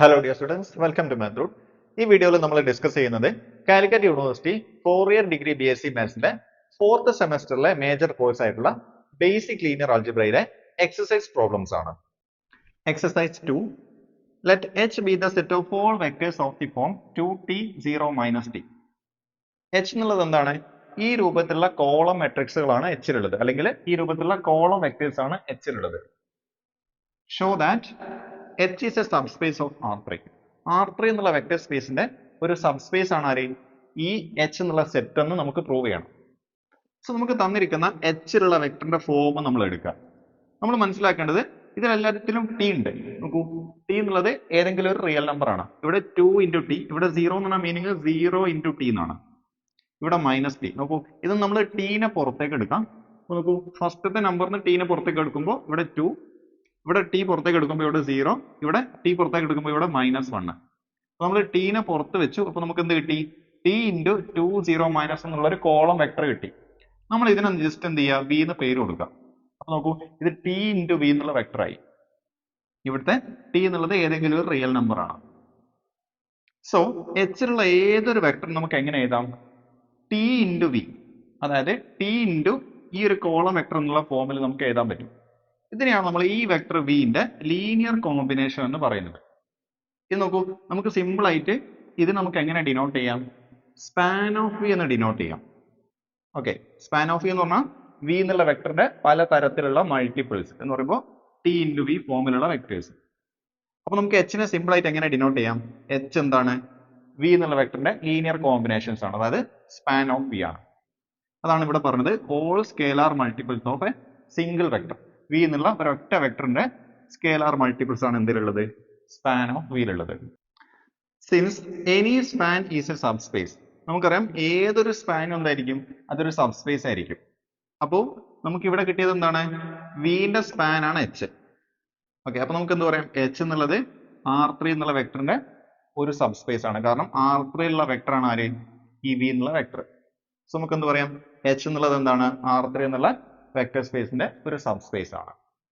Hello dear students welcome to മാത്രൂട്ട് ഈ വീഡിയോയിൽ നമ്മൾ ഡിസ്കസ് ചെയ്യുന്നത് Calicut university four year degree B S C മാത്സിന്റെ fourth സെമസ്റ്ററിലെ മേജർ കോഴ്സ് ആയിട്ടുള്ള ബേസിക് ലീനിയർ ആൾജിബ്രയിലെ എക്സസൈസ് പ്രോബ്ലംസ് ആണ്. Exercise two let H be the set of all vectors of the form two T zero minus T H എന്നുള്ളത് എന്താണ്? ഈ രൂപത്തിലുള്ള column മെട്രിക്സുകളാണ് എച്ചിലുള്ളത് അല്ലെങ്കിൽ ഈ രൂപത്തിലുള്ള കോളം വെക്ടേഴ്സ് ആണ് എച്ചിലുള്ളത് show that H is a subspace of R three R three എന്നുള്ള vector സ്പേസിന്റെ ഒരു സബ് സ്പേസ് ആണ് ആര്? ഈ എച്ച് എന്നുള്ള സെറ്റ് എന്ന് നമുക്ക് പ്രൂവ് ചെയ്യണം. സോ നമുക്ക് തന്നിരിക്കുന്ന എച്ചിലുള്ള വെക്ടറിന്റെ ഫോം നമ്മൾ എടുക്കുക. നമ്മൾ മനസ്സിലാക്കേണ്ടത് ഇതിലെല്ലാത്തിലും ടി ഉണ്ട്. നോക്കൂ ടി എന്നുള്ളത് ഏതെങ്കിലും ഒരു റിയൽ നമ്പർ ആണ്. ഇവിടെ ടു ഇന്റു ടി ഇവിടെ സീറോ എന്ന് പറഞ്ഞ മീനിങ് സീറോ ഇന്റു ടി എന്നാണ്. ഇവിടെ മൈനസ് ടി നോക്കൂ ഇത് നമ്മൾ ടീനെ പുറത്തേക്ക് എടുക്കാം. നോക്കൂ ഫസ്റ്റത്തെ നമ്പറിന് ടീനെ പുറത്തേക്ക് എടുക്കുമ്പോൾ ഇവിടെ ടു ഇവിടെ ടി പുറത്തേക്ക് എടുക്കുമ്പോൾ ഇവിടെ സീറോ ഇവിടെ ടി പുറത്തേക്ക് എടുക്കുമ്പോൾ ഇവിടെ മൈനസ് വണ്ണ് അപ്പൊ നമ്മൾ ടീനെ പുറത്ത് വെച്ചു അപ്പൊ നമുക്ക് എന്ത് കിട്ടി? T into two zero minus എന്നുള്ള ഒരു കോളം വെക്ടർ കിട്ടി. നമ്മൾ ഇതിനെ ജസ്റ്റ് എന്ത് ചെയ്യുക? ബി എന്ന് പേര് കൊടുക്കാം അപ്പൊ നോക്കൂ ഇത് ടി ഇന്റു ബി എന്നുള്ള വെക്ടറായി ഇവിടുത്തെ ടി എന്നുള്ളത് ഏതെങ്കിലും ഒരു റിയൽ നമ്പർ ആണ്. സോ എച്ചിലുള്ള ഏതൊരു വെക്ടർ നമുക്ക് എങ്ങനെ എഴുതാം? ടി ഇന്റു വി അതായത് ടി ഇന്റു ഈ ഒരു കോളം വെക്ടർ എന്നുള്ള ഫോമിൽ നമുക്ക് എഴുതാൻ പറ്റും. ഇതിനെയാണ് നമ്മൾ ഈ വെക്ടർ വിന്റെ ലീനിയർ കോമ്പിനേഷൻ എന്ന് പറയുന്നത്. ഇത് നോക്കൂ നമുക്ക് സിമ്പിൾ ആയിട്ട് ഇത് നമുക്ക് എങ്ങനെ ഡിനോട്ട് ചെയ്യാം? സ്പാൻ ഓഫ് വി എന്ന് ഡിനോട്ട് ചെയ്യാം. ഓക്കെ സ്പാൻ ഓഫ് വി എന്ന് പറഞ്ഞാൽ വി എന്നുള്ള വെക്ടറിന്റെ പല തരത്തിലുള്ള മൾട്ടിപ്പിൾസ് എന്ന് പറയുമ്പോൾ ടി ഇന്റു വി ഫോമിലുള്ള വെക്ടേഴ്സ് അപ്പോൾ നമുക്ക് എച്ചിനെ സിമ്പിൾ ആയിട്ട് എങ്ങനെ ഡിനോട്ട് ചെയ്യാം? എച്ച് എന്താണ്? വി എന്നുള്ള വെക്ടറിന്റെ ലീനിയർ കോമ്പിനേഷൻസ് ആണ്. അതായത് സ്പാൻ ഓഫ് വി ആണ്. അതാണ് ഇവിടെ പറഞ്ഞത് all scalar multiples of a single vector V എന്നുള്ള ഒരൊറ്റ വെക്ടറിന്റെ സ്കേലാർ മൾട്ടിപ്പിൾസ് ആണ് എന്തിലുള്ളത്? Span of വിയിലുള്ളത് since any span is a subspace നമുക്കറിയാം ഏതൊരു സ്പാൻ എന്തായിരിക്കും? അതൊരു സബ്സ്പേസ് ആയിരിക്കും. അപ്പോൾ നമുക്ക് ഇവിടെ കിട്ടിയത് എന്താണ്? വിന്റെ സ്പാൻ ആണ് എച്ച് ഓക്കെ അപ്പൊ നമുക്ക് എന്ത് പറയാം? എച്ച് എന്നുള്ളത് ആർ ത്രീ എന്നുള്ള വെക്ടറിന്റെ ഒരു സബ്സ്പേസ് ആണ്. കാരണം ആർ ത്രീ ഉള്ള വെക്ടർ ആണ് ആര്? ഈ വി എന്നുള്ള വെക്ടർ. സോ നമുക്ക് എന്ത് പറയാം? എച്ച് എന്നുള്ളത് എന്താണ്? ആർ ത്രീ എന്നുള്ള വെക്ടർ സ്പേസിന്റെ ഒരു സബ്സ്പേസ് ആണ്